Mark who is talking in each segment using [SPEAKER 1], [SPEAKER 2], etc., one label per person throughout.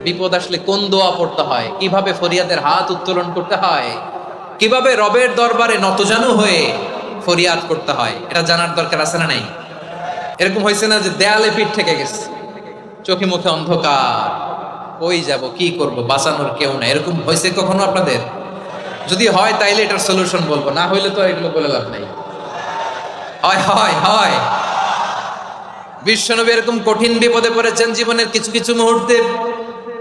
[SPEAKER 1] বিপদ আসলে কোন দোয়া পড়তে হয়? কীভাবে ফরিয়াদের হাত উত্তোলন করতে হয়? কীভাবে রবের দরবারে নতজানু হয়ে ফরিয়াদ করতে হয়? এটা জানার দরকার আছে না নাই? এরকম হয়েছে না যে দেয়ালে পিঠ থেকে গেছে। চোখে মুখে অন্ধকার। ওই যাব, কি করব, বাঁচানোর কেউ না এরকম হয়েছে কখনো আপনাদের? যদি হয় তাইলে এটার সলিউশন বলব। না হইলে তো এগুলো বলে লাভ নাই। হয় হয় হয়। বিশ্বনবী এরকম কঠিন বিপদে পড়েছেন জীবনের কিছু কিছু মুহূর্তে।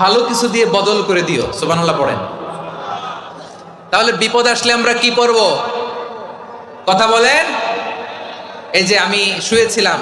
[SPEAKER 1] ভালো কিছু দিয়ে বদল করে দিও, সুবহানাল্লাহ পড়েন। তাহলে বিপদ আসলে আমরা কি করব কথা বলেন? এই যে আমি শুয়েছিলাম।